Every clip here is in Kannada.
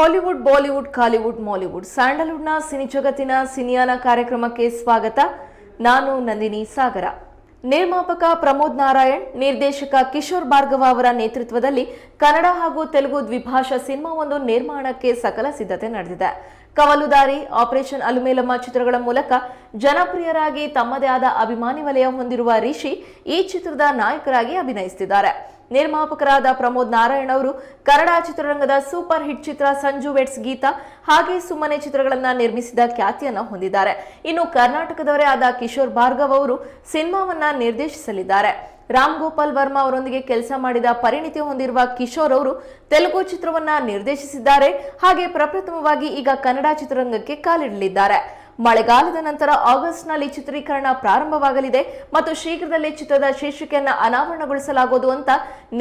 ಹಾಲಿವುಡ್ ಬಾಲಿವುಡ್ ಕಾಲಿವುಡ್ ಮಾಲಿವುಡ್ ಸ್ಯಾಂಡಲ್ವುಡ್ನ ಸಿನಿ ಜಗತ್ತಿನ ಸಿನಿಯಾನ ಕಾರ್ಯಕ್ರಮಕ್ಕೆ ಸ್ವಾಗತ. ನಾನು ನಂದಿನಿ ಸಾಗರ. ನಿರ್ಮಾಪಕ ಪ್ರಮೋದ್ ನಾರಾಯಣ್, ನಿರ್ದೇಶಕ ಕಿಶೋರ್ ಭಾರ್ಗವ ಅವರ ನೇತೃತ್ವದಲ್ಲಿ ಕನ್ನಡ ಹಾಗೂ ತೆಲುಗು ದ್ವಿಭಾಷಾ ಸಿನಿಮಾ ಒಂದು ನಿರ್ಮಾಣಕ್ಕೆ ಸಕಲ ಸಿದ್ಧತೆ ನಡೆದಿದೆ. ಕವಲುದಾರಿ ಆಪರೇಷನ್ ಅಲುಮೇಲಮ್ಮ ಚಿತ್ರಗಳ ಮೂಲಕ ಜನಪ್ರಿಯರಾಗಿ ತಮ್ಮದೇ ಆದ ಅಭಿಮಾನಿ ವಲಯ ಹೊಂದಿರುವ ರಿಷಿ ಈ ಚಿತ್ರದ ನಾಯಕರಾಗಿ ಅಭಿನಯಿಸುತ್ತಿದ್ದಾರೆ ನಿರ್ಮಾಪಕರಾದ ಪ್ರಮೋದ್ ನಾರಾಯಣ್ ಅವರು ಕನ್ನಡ ಚಿತ್ರರಂಗದ ಸೂಪರ್ ಹಿಟ್ ಚಿತ್ರ ಸಂಜು ವೆಟ್ಸ್ ಗೀತ ಹಾಗೆ ಸುಮ್ಮನೆ ಚಿತ್ರಗಳನ್ನ ನಿರ್ಮಿಸಿದ ಖ್ಯಾತಿಯನ್ನ ಹೊಂದಿದ್ದಾರೆ. ಇನ್ನು ಕರ್ನಾಟಕದವರೇ ಆದ ಕಿಶೋರ್ ಭಾರ್ಗವ್ ಅವರು ಸಿನಿಮಾವನ್ನ ನಿರ್ದೇಶಿಸಲಿದ್ದಾರೆ. ರಾಮ್ ಗೋಪಾಲ್ ವರ್ಮಾ ಅವರೊಂದಿಗೆ ಕೆಲಸ ಮಾಡಿದ ಪರಿಣಿತಿ ಹೊಂದಿರುವ ಕಿಶೋರ್ ಅವರು ತೆಲುಗು ಚಿತ್ರವನ್ನ ನಿರ್ದೇಶಿಸಿದ್ದಾರೆ. ಹಾಗೆ ಪ್ರಪ್ರಥಮವಾಗಿ ಈಗ ಕನ್ನಡ ಚಿತ್ರರಂಗಕ್ಕೆ ಕಾಲಿಡಲಿದ್ದಾರೆ. ಮಳೆಗಾಲದ ನಂತರ ಆಗಸ್ಟ್ನಲ್ಲಿ ಚಿತ್ರೀಕರಣ ಪ್ರಾರಂಭವಾಗಲಿದೆ ಮತ್ತು ಶೀಘ್ರದಲ್ಲೇ ಚಿತ್ರದ ಶೀರ್ಷಿಕೆಯನ್ನು ಅನಾವರಣಗೊಳಿಸಲಾಗುವುದು ಅಂತ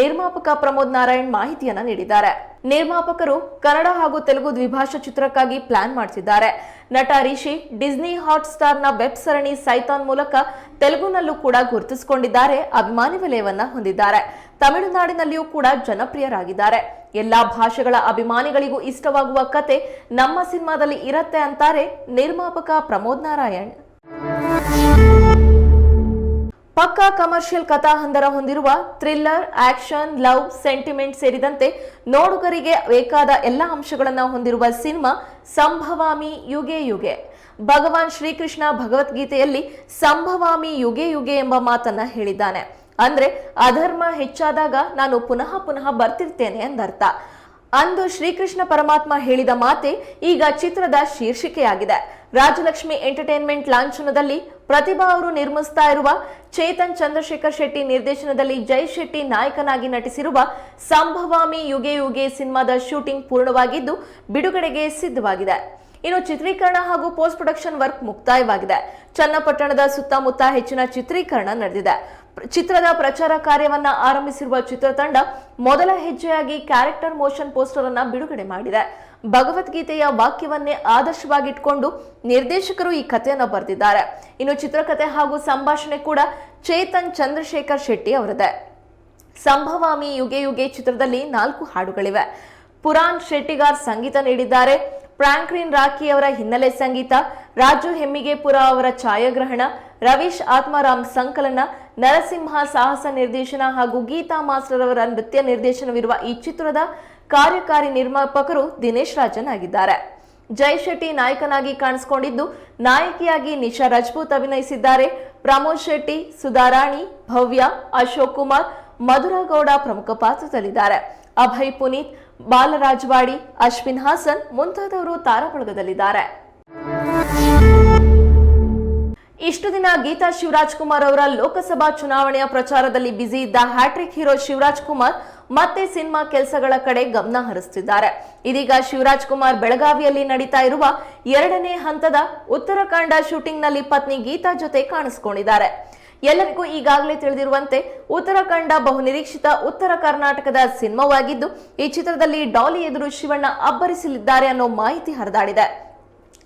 ನಿರ್ಮಾಪಕ ಪ್ರಮೋದ್ ನಾರಾಯಣ್ ಮಾಹಿತಿಯನ್ನು ನೀಡಿದ್ದಾರೆ. ನಿರ್ಮಾಪಕರು ಕನ್ನಡ ಹಾಗೂ ತೆಲುಗು ದ್ವಿಭಾಷಾ ಚಿತ್ರಕ್ಕಾಗಿ ಪ್ಲಾನ್ ಮಾಡ್ತಿದ್ದಾರೆ. ನಟ ರಿಷಿ, ಡಿಸ್ನಿ ಹಾಟ್ ಸ್ಟಾರ್ನ ವೆಬ್ ಸರಣಿ ಸೈತಾನ್ ಮೂಲಕ ತೆಲುಗುನಲ್ಲೂ ಕೂಡ ಗುರುತಿಸಿಕೊಂಡಿದ್ದಾರೆ, ಅಭಿಮಾನಿ ವಲಯವನ್ನ ಹೊಂದಿದ್ದಾರೆ. ತಮಿಳುನಾಡಿನಲ್ಲಿಯೂ ಕೂಡ ಜನಪ್ರಿಯರಾಗಿದ್ದಾರೆ. ಎಲ್ಲಾ ಭಾಷೆಗಳ ಅಭಿಮಾನಿಗಳಿಗೂ ಇಷ್ಟವಾಗುವ ಕತೆ ನಮ್ಮ ಸಿನಿಮಾದಲ್ಲಿ ಇರತ್ತೆ ಅಂತಾರೆ ನಿರ್ಮಾಪಕ ಪ್ರಮೋದ್ ನಾರಾಯಣ್. ಪಕ್ಕಾ ಕಮರ್ಷಿಯಲ್ ಕಥಾಹಂದರ ಹೊಂದಿರುವ ಥ್ರಿಲ್ಲರ್, ಆಕ್ಷನ್, ಲವ್, ಸೆಂಟಿಮೆಂಟ್ ಸೇರಿದಂತೆ ನೋಡುಗರಿಗೆ ಬೇಕಾದ ಎಲ್ಲ ಅಂಶಗಳನ್ನು ಹೊಂದಿರುವ ಸಿನಿಮಾ ಸಂಭವಾಮಿ ಯುಗೆ ಯುಗೆ. ಭಗವಾನ್ ಶ್ರೀಕೃಷ್ಣ ಭಗವದ್ಗೀತೆಯಲ್ಲಿ ಸಂಭವಾಮಿ ಯುಗೆ ಯುಗೆ ಎಂಬ ಮಾತನ್ನ ಹೇಳಿದ್ದಾನೆ. ಅಂದ್ರೆ ಅಧರ್ಮ ಹೆಚ್ಚಾದಾಗ ನಾನು ಪುನಃ ಪುನಃ ಬರ್ತಿರ್ತೇನೆ ಎಂದರ್ಥ. ಅಂದು ಶ್ರೀಕೃಷ್ಣ ಪರಮಾತ್ಮ ಹೇಳಿದ ಮಾತೆ ಈಗ ಚಿತ್ರದ ಶೀರ್ಷಿಕೆಯಾಗಿದೆ. ರಾಜಲಕ್ಷ್ಮಿ ಎಂಟರ್ಟೈನ್ಮೆಂಟ್ ಲಾಂಛನದಲ್ಲಿ ಪ್ರತಿಭಾ ಅವರು ನಿರ್ಮಿಸ್ತಾ ಇರುವ ಚೇತನ್ ಚಂದ್ರಶೇಖರ್ ಶೆಟ್ಟಿ ನಿರ್ದೇಶನದಲ್ಲಿ ಜೈ ಶೆಟ್ಟಿ ನಾಯಕನಾಗಿ ನಟಿಸಿರುವ ಸಂಭವಾಮಿ ಯುಗೆ ಯುಗೆ ಸಿನಿಮಾದ ಶೂಟಿಂಗ್ ಪೂರ್ಣವಾಗಿದ್ದು ಬಿಡುಗಡೆಗೆ ಸಿದ್ಧವಾಗಿದೆ. ಇನ್ನು ಚಿತ್ರೀಕರಣ ಹಾಗೂ ಪೋಸ್ಟ್ ಪ್ರೊಡಕ್ಷನ್ ವರ್ಕ್ ಮುಕ್ತಾಯವಾಗಿದೆ. ಚನ್ನಪಟ್ಟಣದ ಸುತ್ತಮುತ್ತ ಹೆಚ್ಚಿನ ಚಿತ್ರೀಕರಣ ನಡೆದಿದೆ. ಚಿತ್ರದ ಪ್ರಚಾರ ಕಾರ್ಯವನ್ನ ಆರಂಭಿಸಿರುವ ಚಿತ್ರತಂಡ ಮೊದಲ ಹೆಜ್ಜೆಯಾಗಿ ಕ್ಯಾರೆಕ್ಟರ್ ಮೋಷನ್ ಪೋಸ್ಟರ್ ಅನ್ನ ಬಿಡುಗಡೆ ಮಾಡಿದೆ. ಭಗವದ್ಗೀತೆಯ ವಾಕ್ಯವನ್ನೇ ಆದರ್ಶವಾಗಿಟ್ಕೊಂಡು ನಿರ್ದೇಶಕರು ಈ ಕಥೆಯನ್ನು ಬರೆದಿದ್ದಾರೆ. ಇನ್ನು ಚಿತ್ರಕಥೆ ಹಾಗೂ ಸಂಭಾಷಣೆ ಕೂಡ ಚೇತನ್ ಚಂದ್ರಶೇಖರ್ ಶೆಟ್ಟಿ ಅವರದೇ. ಸಂಭವಾಮಿ ಯುಗೆ ಯುಗೆ ಚಿತ್ರದಲ್ಲಿ ನಾಲ್ಕು ಹಾಡುಗಳಿವೆ. ಪುರಾಣ್ ಶೆಟ್ಟಿಗಾರ್ ಸಂಗೀತ ನೀಡಿದ್ದಾರೆ. ಪ್ರಾಂಕ್ರೀನ್ ರಾಕಿ ಅವರ ಹಿನ್ನೆಲೆ ಸಂಗೀತ, ರಾಜು ಹೆಮ್ಮಿಗೆಪುರ ಅವರ ಛಾಯಾಗ್ರಹಣ ರವೀಶ್ ಆತ್ಮಾರಾಮ್ ಸಂಕಲನ, ನರಸಿಂಹ ಸಾಹಸ ನಿರ್ದೇಶನ ಹಾಗೂ ಗೀತಾ ಮಾಸ್ಟರ್ ಅವರ ನೃತ್ಯ ನಿರ್ದೇಶನವಿರುವ ಈ ಚಿತ್ರದ ಕಾರ್ಯಕಾರಿ ನಿರ್ಮಾಪಕರು ದಿನೇಶ್ ರಾಜನ್ ಆಗಿದ್ದಾರೆ. ಜೈ ಶೆಟ್ಟಿ ನಾಯಕನಾಗಿ ಕಾಣಿಸಿಕೊಂಡಿದ್ದು, ನಾಯಕಿಯಾಗಿ ನಿಶಾ ರಜಪೂತ್ ಅಭಿನಯಿಸಿದ್ದಾರೆ. ಪ್ರಮೋದ್ ಶೆಟ್ಟಿ, ಸುಧಾರಾಣಿ, ಭವ್ಯ, ಅಶೋಕ್ ಕುಮಾರ್ ಮಧುರಗೌಡ ಪ್ರಮುಖ ಪಾತ್ರದಲ್ಲಿದ್ದಾರೆ. ಅಭಯ್ ಪುನೀತ್, ಬಾಲರಾಜ್ವಾಡಿ, ಅಶ್ವಿನ್ ಹಾಸನ್ ಮುಂತಾದವರು ತಾರಾಬಳಗದಲ್ಲಿದ್ದಾರೆ ಇಷ್ಟು ದಿನ ಗೀತಾ ಶಿವರಾಜ್ ಕುಮಾರ್ ಅವರ ಲೋಕಸಭಾ ಚುನಾವಣೆಯ ಪ್ರಚಾರದಲ್ಲಿ ಬ್ಯುಸಿ ಇದ್ದ ಹ್ಯಾಟ್ರಿಕ್ ಹೀರೋ ಶಿವರಾಜ್ ಕುಮಾರ್ ಮತ್ತೆ ಸಿನಿಮಾ ಕೆಲಸಗಳ ಕಡೆ ಗಮನ ಹರಿಸುತ್ತಿದ್ದಾರೆ ಇದೀಗ ಶಿವರಾಜ್ ಕುಮಾರ್ ಬೆಳಗಾವಿಯಲ್ಲಿ ನಡೀತಾ ಇರುವ ಎರಡನೇ ಹಂತದ ಉತ್ತರಾಖಂಡ ಶೂಟಿಂಗ್ನಲ್ಲಿ ಪತ್ನಿ ಗೀತಾ ಜೊತೆ ಕಾಣಿಸಿಕೊಂಡಿದ್ದಾರೆ. ಎಲ್ಲರಿಗೂ ಈಗಾಗಲೇ ತಿಳಿದಿರುವಂತೆ ಉತ್ತರಾಖಂಡ ಬಹುನಿರೀಕ್ಷಿತ ಉತ್ತರ ಕರ್ನಾಟಕದ ಸಿನಿಮಾವಾಗಿದ್ದು, ಈ ಚಿತ್ರದಲ್ಲಿ ಡಾಲಿ ಎದುರು ಶಿವಣ್ಣ ಅಬ್ಬರಿಸಲಿದ್ದಾರೆ ಅನ್ನೋ ಮಾಹಿತಿ ಹರಿದಾಡಿದೆ.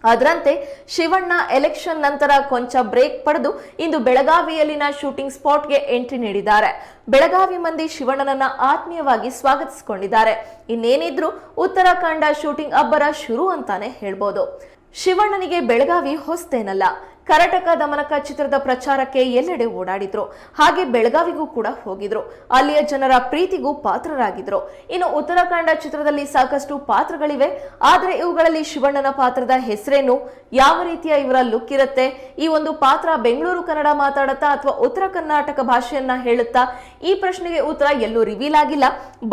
ಅದರಂತೆ ಶಿವಣ್ಣ ಎಲೆಕ್ಷನ್ ನಂತರ ಕೊಂಚ ಬ್ರೇಕ್ ಪಡೆದು ಇಂದು ಬೆಳಗಾವಿಯಲ್ಲಿನ ಶೂಟಿಂಗ್ ಸ್ಪಾಟ್ಗೆ ಎಂಟ್ರಿ ನೀಡಿದ್ದಾರೆ. ಬೆಳಗಾವಿ ಮಂದಿ ಶಿವಣ್ಣನನ್ನ ಆತ್ಮೀಯವಾಗಿ ಸ್ವಾಗತಿಸಿಕೊಂಡಿದ್ದಾರೆ. ಇನ್ನೇನಿದ್ರು ಉತ್ತರಾಖಂಡ ಶೂಟಿಂಗ್ ಅಬ್ಬರ ಶುರು ಅಂತಾನೆ ಹೇಳ್ಬೋದು. ಶಿವಣ್ಣನಿಗೆ ಬೆಳಗಾವಿ ಹೊಸ್ತೇನಲ್ಲ. ಕರಟಕ ದಮನಕ ಚಿತ್ರದ ಪ್ರಚಾರಕ್ಕೆ ಎಲ್ಲೆಡೆ ಓಡಾಡಿದ್ರು. ಹಾಗೆ ಬೆಳಗಾವಿಗೂ ಕೂಡ ಹೋಗಿದ್ರು. ಅಲ್ಲಿಯ ಜನರ ಪ್ರೀತಿಗೂ ಪಾತ್ರರಾಗಿದ್ರು. ಇನ್ನು ಉತ್ತರಾಖಂಡ ಚಿತ್ರದಲ್ಲಿ ಸಾಕಷ್ಟು ಪಾತ್ರಗಳಿವೆ. ಆದರೆ ಇವುಗಳಲ್ಲಿ ಶಿವಣ್ಣನ ಪಾತ್ರದ ಹೆಸರೇನು? ಯಾವ ರೀತಿಯ ಇವರ ಲುಕ್ ಇರುತ್ತೆ? ಈ ಒಂದು ಪಾತ್ರ ಬೆಂಗಳೂರು, ಕನ್ನಡ ಮಾತಾಡುತ್ತಾ ಅಥವಾ ಉತ್ತರ ಕರ್ನಾಟಕ ಭಾಷೆಯನ್ನ ಹೇಳುತ್ತಾ? ಈ ಪ್ರಶ್ನೆಗೆ ಉತ್ತರ ಎಲ್ಲೂ ರಿವೀಲ್ ಆಗಿಲ್ಲ.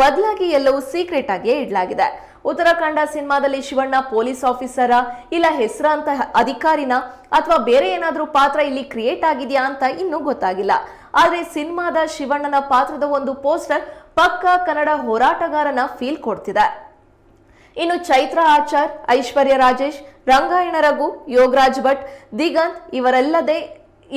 ಬದಲಾಗಿ ಎಲ್ಲವೂ ಸೀಕ್ರೆಟ್ ಆಗಿಯೇ ಇಡಲಾಗಿದೆ. ಉತ್ತರಾಖಂಡ ಸಿನಿಮಾದಲ್ಲಿ ಶಿವಣ್ಣ ಪೊಲೀಸ್ ಆಫೀಸರ ಇಲ್ಲ ಹೆಸರಾಂತ ಅಧಿಕಾರಿನ ಅಥವಾ ಬೇರೆ ಏನಾದರೂ ಪಾತ್ರ ಇಲ್ಲಿ ಕ್ರಿಯೇಟ್ ಆಗಿದೆಯಾ ಅಂತ ಇನ್ನೂ ಗೊತ್ತಾಗಿಲ್ಲ. ಆದರೆ ಸಿನಿಮಾದ ಶಿವಣ್ಣನ ಪಾತ್ರದ ಒಂದು ಪೋಸ್ಟರ್ ಪಕ್ಕಾ ಕನ್ನಡ ಹೋರಾಟಗಾರನ ಫೀಲ್ ಕೊಡ್ತಿದೆ. ಇನ್ನು ಚೈತ್ರ ಆಚಾರ್, ಐಶ್ವರ್ಯ ರಾಜೇಶ್, ರಂಗಾಯಣ ರಘು, ಯೋಗರಾಜ್ ಭಟ್, ದಿಗಂತ್ ಇವರೆಲ್ಲದೆ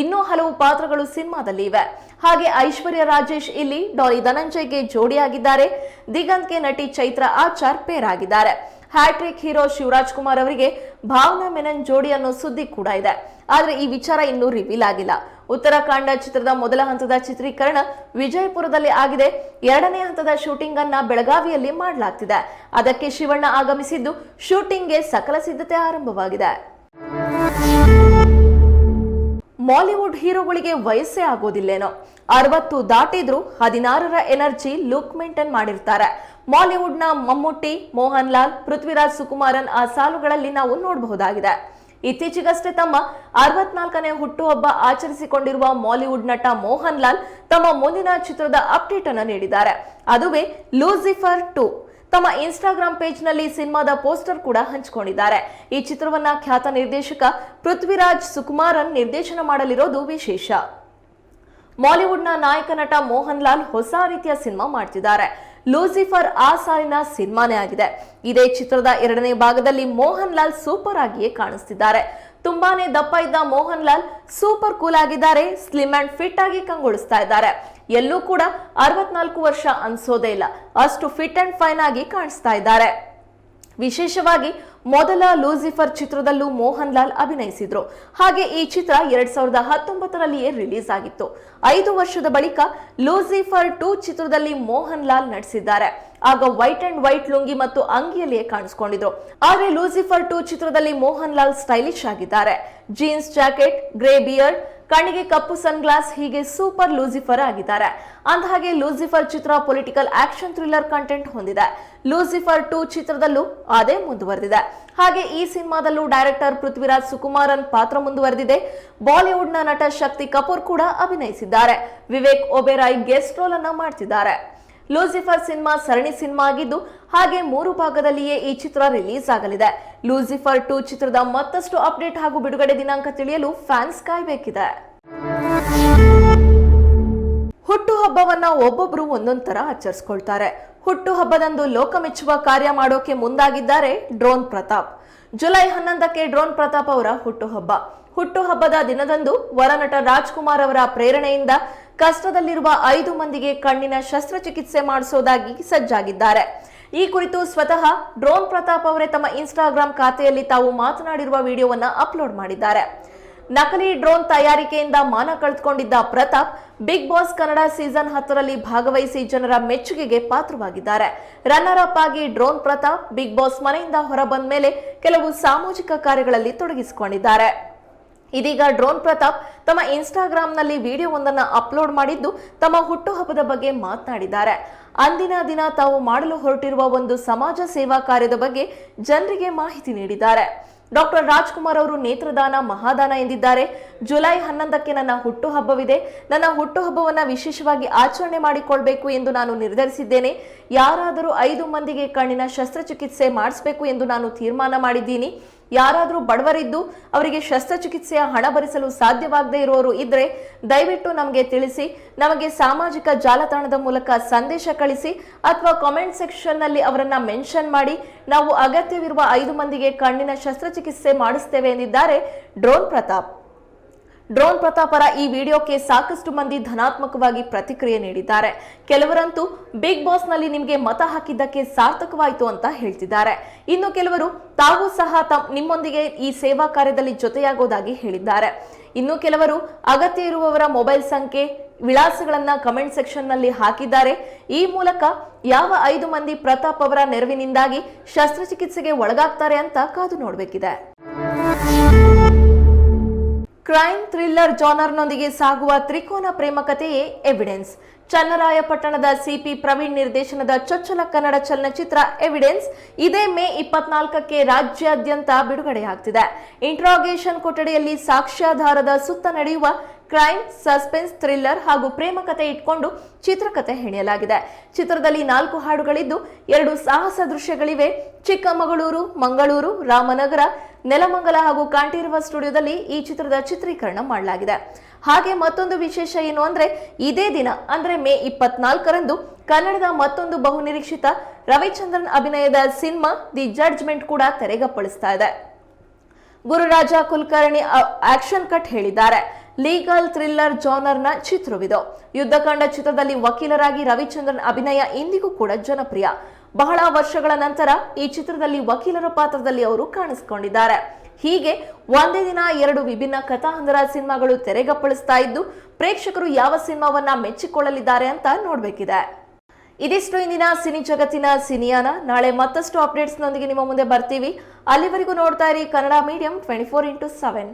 ಇನ್ನೂ ಹಲವು ಪಾತ್ರಗಳು ಸಿನಿಮಾದಲ್ಲಿ ಇವೆ ಹಾಗೆ ಐಶ್ವರ್ಯ ರಾಜೇಶ್ ಇಲ್ಲಿ ಡಾಲಿ ಧನಂಜಯ್ಗೆ ಜೋಡಿಯಾಗಿದ್ದಾರೆ. ದಿಗಂತ್ಗೆ ನಟಿ Chaitra Achar ಪೇರಾಗಿದ್ದಾರೆ. Hat trick hero Shivaraj Kumar ಅವರಿಗೆ ಭಾವನಾ ಮೆನನ್ ಜೋಡಿ ಅನ್ನೋ ಸುದ್ದಿ ಕೂಡ ಇದೆ. ಆದ್ರೆ ಈ ವಿಚಾರ ಇನ್ನೂ ರಿವೀಲ್ ಆಗಿಲ್ಲ. ಉತ್ತರಾಖಂಡ ಚಿತ್ರದ ಮೊದಲ ಹಂತದ ಚಿತ್ರೀಕರಣ ವಿಜಯಪುರದಲ್ಲಿ ಆಗಿದೆ. ಎರಡನೇ ಹಂತದ ಶೂಟಿಂಗ್ ಅನ್ನ ಬೆಳಗಾವಿಯಲ್ಲಿ ಮಾಡಲಾಗ್ತಿದೆ. ಅದಕ್ಕೆ ಶಿವಣ್ಣ ಆಗಮಿಸಿದ್ದು ಶೂಟಿಂಗ್ಗೆ ಸಕಲ ಸಿದ್ಧತೆ ಆರಂಭವಾಗಿದೆ. ಮಾಲಿವುಡ್ ಹೀರೋಗಳಿಗೆ ವಯಸ್ಸೇ ಆಗೋದಿಲ್ಲೇನೋ? ಅರವತ್ತು ದಾಟಿದ್ರು ಹದಿನಾರರ ಎನರ್ಜಿ ಲುಕ್ ಮೇಂಟೈನ್ ಮಾಡಿರ್ತಾರೆ. ಮಾಲಿವುಡ್ನ ಮಮ್ಮುಟ್ಟಿ ಮೋಹನ್ ಲಾಲ್ ಪೃಥ್ವಿರಾಜ್ ಸುಕುಮಾರನ್ ಆ ಸಾಲುಗಳಲ್ಲಿ ನಾವು ನೋಡಬಹುದಾಗಿದೆ. ಇತ್ತೀಚೆಗಷ್ಟೇ ತಮ್ಮ ಅರವತ್ನಾಲ್ಕನೇ ಹುಟ್ಟುಹಬ್ಬ ಆಚರಿಸಿಕೊಂಡಿರುವ ಮಾಲಿವುಡ್ ನಟ ಮೋಹನ್ ಲಾಲ್ ತಮ್ಮ ಮುಂದಿನ ಚಿತ್ರದ ಅಪ್ಡೇಟ್ ಅನ್ನು ನೀಡಿದ್ದಾರೆ. ಅದುವೇ ಲೂಸಿಫರ್ ಟು ತಮ್ಮ ಇನ್ಸ್ಟಾಗ್ರಾಂ ಪೇಜ್ನಲ್ಲಿ ಸಿನಿಮಾದ ಪೋಸ್ಟರ್ ಕೂಡ ಹಂಚಿಕೊಂಡಿದ್ದಾರೆ. ಈ ಚಿತ್ರವನ್ನ ಖ್ಯಾತ ನಿರ್ದೇಶಕ ಪೃಥ್ವಿರಾಜ್ ಸುಕುಮಾರನ್ ನಿರ್ದೇಶನ ಮಾಡಲಿರೋದು ವಿಶೇಷ. ಮಾಲಿವುಡ್ನ ನಾಯಕ ನಟ ಮೋಹನ್ ಲಾಲ್ ಹೊಸ ರೀತಿಯ ಸಿನಿಮಾ ಮಾಡ್ತಿದ್ದಾರೆ. ಲೂಸಿಫರ್ ಆ ಸಾಲಿನ ಸಿನಿಮಾನೇ ಆಗಿದೆ. ಇದೇ ಚಿತ್ರದ ಎರಡನೇ ಭಾಗದಲ್ಲಿ ಮೋಹನ್ ಲಾಲ್ ಸೂಪರ್ ಆಗಿಯೇ ಕಾಣಿಸ್ತಿದ್ದಾರೆ. ತುಂಬಾನೇ ದಪ್ಪ ಇದ್ದ ಮೋಹನ್ ಲಾಲ್ ಸೂಪರ್ ಕೂಲ್ ಆಗಿದ್ದಾರೆ, ಸ್ಲಿಮ್ ಅಂಡ್ ಫಿಟ್ ಆಗಿ ಕಂಗೊಳಿಸ್ತಾ ಇದ್ದಾರೆ. ಎಲ್ಲೂ ಕೂಡ ಅರವತ್ನಾಲ್ಕು ವರ್ಷ ಅನ್ಸೋದೇ ಇಲ್ಲ. ಅಷ್ಟು ಫಿಟ್ ಅಂಡ್ ಫೈನ್ ಆಗಿ ಕಾಣಿಸ್ತಾ ಇದ್ದಾರೆ. ವಿಶೇಷವಾಗಿ ಮೊದಲ ಲೂಸಿಫರ್ ಚಿತ್ರದಲ್ಲೂ ಮೋಹನ್ ಲಾಲ್ ಅಭಿನಯಿಸಿದ್ರು. ಹಾಗೆ ಈ ಚಿತ್ರ ಎರಡ್ ಸಾವಿರದ ಹತ್ತೊಂಬತ್ತರಲ್ಲಿಯೇ ರಿಲೀಸ್ ಆಗಿತ್ತು. ಐದು ವರ್ಷದ ಬಳಿಕ ಲೂಸಿಫರ್ ಟೂ ಚಿತ್ರದಲ್ಲಿ ಮೋಹನ್ ಲಾಲ್ ನಟಿಸಿದ್ದಾರೆ. ಆಗ ವೈಟ್ ಅಂಡ್ ವೈಟ್ ಲುಂಗಿ ಮತ್ತು ಅಂಗಿಯಲ್ಲಿಯೇ ಕಾಣಿಸ್ಕೊಂಡಿದ್ರು. ಆದ್ರೆ ಲೂಸಿಫರ್ ಟೂ ಚಿತ್ರದಲ್ಲಿ ಮೋಹನ್ ಲಾಲ್ ಸ್ಟೈಲಿಶ್ ಆಗಿದ್ದಾರೆ. ಜೀನ್ಸ್ ಜಾಕೆಟ್, ಗ್ರೇ ಬಿಯರ್ಡ್ ಕಣ್ಣಿಗೆ ಕಪ್ಪು ಸನ್ ಗ್ಲಾಸ್ ಹೀಗೆ ಸೂಪರ್ ಲೂಸಿಫರ್ ಆಗಿದ್ದಾರೆ. ಅಂದಹಾಗೆ, ಲೂಸಿಫರ್ ಚಿತ್ರ ಪೊಲಿಟಿಕಲ್ ಆಕ್ಷನ್ ಥ್ರಿಲ್ಲರ್ ಕಂಟೆಂಟ್ ಹೊಂದಿದೆ. ಲೂಸಿಫರ್ ಟೂ ಚಿತ್ರದಲ್ಲೂ ಅದೇ ಮುಂದುವರೆದಿದೆ. ಹಾಗೆ ಈ ಸಿನಿಮಾದಲ್ಲೂ ಡೈರೆಕ್ಟರ್ ಪೃಥ್ವಿರಾಜ್ ಸುಕುಮಾರನ್ ಪಾತ್ರ ಮುಂದುವರೆದಿದೆ. ಬಾಲಿವುಡ್ನ ನಟ ಶಕ್ತಿ ಕಪೂರ್ ಕೂಡ ಅಭಿನಯಿಸಿದ್ದಾರೆ. ವಿವೇಕ್ ಒಬೆರಾಯ್ ಗೆಸ್ಟ್ ರೋಲ್ ಅನ್ನ ಮಾಡ್ತಿದ್ದಾರೆ. ಲೂಸಿಫರ್ ಸಿನಿಮಾ ಸರಣಿ ಸಿನಿಮಾ ಆಗಿದ್ದು ಹಾಗೆ ಮೂರು ಭಾಗದಲ್ಲಿಯೇ ಈ ಚಿತ್ರ ರಿಲೀಸ್ ಆಗಲಿದೆ. ಲೂಸಿಫರ್ ಟು ಚಿತ್ರದ ಮತ್ತಷ್ಟು ಅಪ್ಡೇಟ್ ಹಾಗೂ ಬಿಡುಗಡೆ ದಿನಾಂಕ ತಿಳಿಯಲು ಫ್ಯಾನ್ಸ್ ಕಾಯಬೇಕಿದೆ. ಹುಟ್ಟುಹಬ್ಬವನ್ನ ಒಬ್ಬೊಬ್ರು ಒಂದೊಂದ್ ತರ ಆಚರಿಸ್ಕೊಳ್ತಾರೆ. ಹುಟ್ಟುಹಬ್ಬದಂದು ಲೋಕ ಮೆಚ್ಚುವ ಕಾರ್ಯ ಮಾಡೋಕೆ ಮುಂದಾಗಿದ್ದಾರೆ ಡ್ರೋನ್ ಪ್ರತಾಪ್. ಜುಲೈ ಹನ್ನೊಂದಕ್ಕೆ ಡ್ರೋನ್ ಪ್ರತಾಪ್ ಅವರ ಹುಟ್ಟುಹಬ್ಬ. ಹುಟ್ಟುಹಬ್ಬದ ದಿನದಂದು ವರನಟ ರಾಜ್ಕುಮಾರ್ ಅವರ ಪ್ರೇರಣೆಯಿಂದ ಕಷ್ಟದಲ್ಲಿರುವ ಐದು ಮಂದಿಗೆ ಕಣ್ಣಿನ ಶಸ್ತ್ರಚಿಕಿತ್ಸೆ ಮಾಡಿಸೋದಾಗಿ ಸಜ್ಜಾಗಿದ್ದಾರೆ. ಈ ಕುರಿತು ಸ್ವತಃ ಡ್ರೋನ್ ಪ್ರತಾಪ್ ಅವರೇ ತಮ್ಮ ಇನ್ಸ್ಟಾಗ್ರಾಮ್ ಖಾತೆಯಲ್ಲಿ ತಾವು ಮಾತನಾಡಿರುವ ವಿಡಿಯೋವನ್ನು ಅಪ್ಲೋಡ್ ಮಾಡಿದ್ದಾರೆ. ನಕಲಿ ಡ್ರೋನ್ ತಯಾರಿಕೆಯಿಂದ ಮಾನ ಕಳೆದುಕೊಂಡಿದ್ದ Pratap, big boss Kannada season ಹತ್ತರಲ್ಲಿ ಭಾಗವಹಿಸಿ ಜನರ ಮೆಚ್ಚುಗೆಗೆ ಪಾತ್ರವಾಗಿದ್ದಾರೆ. ರನ್ನರ್ ಅಪ್ ಆಗಿ ಡ್ರೋನ್ ಪ್ರತಾಪ್, ಬಿಗ್ ಬಾಸ್ ಮನೆಯಿಂದ ಹೊರಬಂದ ಮೇಲೆ ಕೆಲವು ಸಾಮಾಜಿಕ ಕಾರ್ಯಗಳಲ್ಲಿ ತೊಡಗಿಸಿಕೊಂಡಿದ್ದಾರೆ. ಇದೀಗ ಡ್ರೋನ್ ಪ್ರತಾಪ್ ತಮ್ಮ ಇನ್ಸ್ಟಾಗ್ರಾಂನಲ್ಲಿ ವಿಡಿಯೋವೊಂದನ್ನು ಅಪ್ಲೋಡ್ ಮಾಡಿದ್ದು ತಮ್ಮ ಹುಟ್ಟುಹಬ್ಬದ ಬಗ್ಗೆ ಮಾತನಾಡಿದ್ದಾರೆ. ಅಂದಿನ ದಿನ ತಾವು ಮಾಡಲು ಹೊರಟಿರುವ ಒಂದು ಸಮಾಜ ಸೇವಾ ಕಾರ್ಯದ ಬಗ್ಗೆ ಜನರಿಗೆ ಮಾಹಿತಿ ನೀಡಿದ್ದಾರೆ. ಡಾಕ್ಟರ್ ರಾಜ್ಕುಮಾರ್ ಅವರು ನೇತ್ರದಾನ ಮಹಾದಾನ ಎಂದಿದ್ದಾರೆ. ಜುಲೈ ಹನ್ನೊಂದಕ್ಕೆ ನನ್ನ ಹುಟ್ಟುಹಬ್ಬವಿದೆ. ನನ್ನ ಹುಟ್ಟುಹಬ್ಬವನ್ನು ವಿಶೇಷವಾಗಿ ಆಚರಣೆ ಮಾಡಿಕೊಳ್ಬೇಕು ಎಂದು ನಾನು ನಿರ್ಧರಿಸಿದ್ದೇನೆ. ಯಾರಾದರೂ ಐದು ಮಂದಿಗೆ ಕಣ್ಣಿನ ಶಸ್ತ್ರಚಿಕಿತ್ಸೆ ಮಾಡಿಸಬೇಕು ಎಂದು ನಾನು ತೀರ್ಮಾನ ಮಾಡಿದ್ದೀನಿ. ಯಾರಾದರೂ ಬಡವರಿದ್ದು ಅವರಿಗೆ ಶಸ್ತ್ರಚಿಕಿತ್ಸೆಯ ಹಣ ಭರಿಸಲು ಸಾಧ್ಯವಾಗದೇ ಇರುವವರು ಇದ್ರೆ ದಯವಿಟ್ಟು ನಮಗೆ ತಿಳಿಸಿ, ನಮಗೆ ಸಾಮಾಜಿಕ ಜಾಲತಾಣದ ಮೂಲಕ ಸಂದೇಶ ಕಳಿಸಿ ಅಥವಾ ಕಾಮೆಂಟ್ ಸೆಕ್ಷನ್ನಲ್ಲಿ ಅವರನ್ನ ಮೆನ್ಷನ್ ಮಾಡಿ. ನಾವು ಅಗತ್ಯವಿರುವ ಐದು ಮಂದಿಗೆ ಕಣ್ಣಿನ ಶಸ್ತ್ರಚಿಕಿತ್ಸೆ ಮಾಡಿಸ್ತೇವೆ ಎಂದಿದ್ದಾರೆ ಡ್ರೋನ್ ಪ್ರತಾಪ್. ಡ್ರೋನ್ ಪ್ರತಾಪರ ಈ ವಿಡಿಯೋಕ್ಕೆ ಸಾಕಷ್ಟು ಮಂದಿ ಧನಾತ್ಮಕವಾಗಿ ಪ್ರತಿಕ್ರಿಯೆ ನೀಡಿದ್ದಾರೆ. ಕೆಲವರಂತೂ ಬಿಗ್ ಬಾಸ್ನಲ್ಲಿ ನಿಮಗೆ ಮತ ಹಾಕಿದ್ದಕ್ಕೆ ಸಾರ್ಥಕವಾಯಿತು ಅಂತ ಹೇಳ್ತಿದ್ದಾರೆ. ಇನ್ನು ಕೆಲವರು ತಾವು ಸಹ ತಮ್ಮ ನಿಮ್ಮೊಂದಿಗೆ ಈ ಸೇವಾ ಕಾರ್ಯದಲ್ಲಿ ಜೊತೆಯಾಗೋದಾಗಿ ಹೇಳಿದ್ದಾರೆ. ಇನ್ನು ಕೆಲವರು ಅಗತ್ಯ ಇರುವವರ ಮೊಬೈಲ್ ಸಂಖ್ಯೆ, ವಿಳಾಸಗಳನ್ನ ಕಮೆಂಟ್ ಸೆಕ್ಷನ್ನಲ್ಲಿ ಹಾಕಿದ್ದಾರೆ. ಈ ಮೂಲಕ ಯಾವ ಐದು ಮಂದಿ ಪ್ರತಾಪ್ ಅವರ ನೆರವಿನಿಂದಾಗಿ ಶಸ್ತ್ರಚಿಕಿತ್ಸೆಗೆ ಒಳಗಾಗ್ತಾರೆ ಅಂತ ಕಾದು ನೋಡಬೇಕಿದೆ. ಕ್ರೈಮ್ ಥ್ರಿಲ್ಲರ್ ಜಾನರ್ನೊಂದಿಗೆ ಸಾಗುವ ತ್ರಿಕೋನ ಪ್ರೇಮಕತೆಯೇ ಎವಿಡೆನ್ಸ್ ಚನ್ನರಾಯಪಟ್ಟಣದ ಸಿಪಿ ಪ್ರವೀಣ್ ನಿರ್ದೇಶನದ ಚೊಚ್ಚಲ ಕನ್ನಡ ಚಲನಚಿತ್ರ ಎವಿಡೆನ್ಸ್ ಇದೇ ಮೇ ಇಪ್ಪತ್ನಾಲ್ಕಕ್ಕೆ ರಾಜ್ಯಾದ್ಯಂತ ಬಿಡುಗಡೆಯಾಗ್ತಿದೆ. ಇಂಟ್ರಾಗೇಷನ್ ಕೊಠಡಿಯಲ್ಲಿ ಸಾಕ್ಷ್ಯಾಧಾರದ ಸುತ್ತ ನಡೆಯುವ ಕ್ರೈಮ್ ಸಸ್ಪೆನ್ಸ್ ಥ್ರಿಲ್ಲರ್ ಹಾಗೂ ಪ್ರೇಮ ಕಥೆ ಇಟ್ಕೊಂಡು ಚಿತ್ರಕಥೆ ಹೆಣೆಯಲಾಗಿದೆ. ಚಿತ್ರದಲ್ಲಿ ನಾಲ್ಕು ಹಾಡುಗಳಿದ್ದು, ಎರಡು ಸಾಹಸ ದೃಶ್ಯಗಳಿವೆ. ಚಿಕ್ಕಮಗಳೂರು, ಮಂಗಳೂರು, ರಾಮನಗರ, ನೆಲಮಂಗಲ ಹಾಗೂ ಕಾಂಠೀರವ ಸ್ಟುಡಿಯೋದಲ್ಲಿ ಈ ಚಿತ್ರದ ಚಿತ್ರೀಕರಣ ಮಾಡಲಾಗಿದೆ. ಹಾಗೆ ಮತ್ತೊಂದು ವಿಶೇಷ ಏನು ಅಂದ್ರೆ, ಇದೇ ದಿನ, ಅಂದ್ರೆ ಮೇ ಇಪ್ಪತ್ನಾಲ್ಕರಂದು ಕನ್ನಡದ ಮತ್ತೊಂದು ಬಹುನಿರೀಕ್ಷಿತ ರವಿಚಂದ್ರನ್ ಅಭಿನಯದ ಸಿನಿಮಾ ದಿ ಜಡ್ಜ್ಮೆಂಟ್ ಕೂಡ ತೆರೆಗಪ್ಪಳಿಸ್ತಾ ಇದೆ. ಗುರುರಾಜ ಕುಲಕರ್ಣಿ ಆಕ್ಷನ್ ಕಟ್ ಹೇಳಿದ್ದಾರೆ. ಲೀಗಲ್ ಥ್ರಿಲ್ಲರ್ ಜಾನರ್ನ ಚಿತ್ರವಿದು. ಯುದ್ಧಕಾಂಡ ಚಿತ್ರದಲ್ಲಿ ವಕೀಲರಾಗಿ ರವಿಚಂದ್ರನ್ ಅಭಿನಯ ಇಂದಿಗೂ ಕೂಡ ಜನಪ್ರಿಯ. ಬಹಳ ವರ್ಷಗಳ ನಂತರ ಈ ಚಿತ್ರದಲ್ಲಿ ವಕೀಲರ ಪಾತ್ರದಲ್ಲಿ ಅವರು ಕಾಣಿಸಿಕೊಂಡಿದ್ದಾರೆ. ಹೀಗೆ ಒಂದೇ ದಿನ ಎರಡು ವಿಭಿನ್ನ ಕಥಾಹಂದರ ಸಿನಿಮಾಗಳು ತೆರೆಗಪ್ಪಳಿಸ್ತಾ ಇದ್ದು, ಪ್ರೇಕ್ಷಕರು ಯಾವ ಸಿನಿಮಾವನ್ನ ಮೆಚ್ಚಿಕೊಳ್ಳಲಿದ್ದಾರೆ ಅಂತ ನೋಡಬೇಕಿದೆ. ಇದಿಷ್ಟು ಇಂದಿನ ಸಿನಿ ಜಗತ್ತಿನ ಸಿನಿಯಾನ. ನಾಳೆ ಮತ್ತಷ್ಟು ಅಪ್ಡೇಟ್ಸ್ನೊಂದಿಗೆ ನಿಮ್ಮ ಮುಂದೆ ಬರ್ತೀವಿ. ಅಲ್ಲಿವರೆಗೂ ನೋಡ್ತಾ ಇರಿ Kannada medium twenty four into seven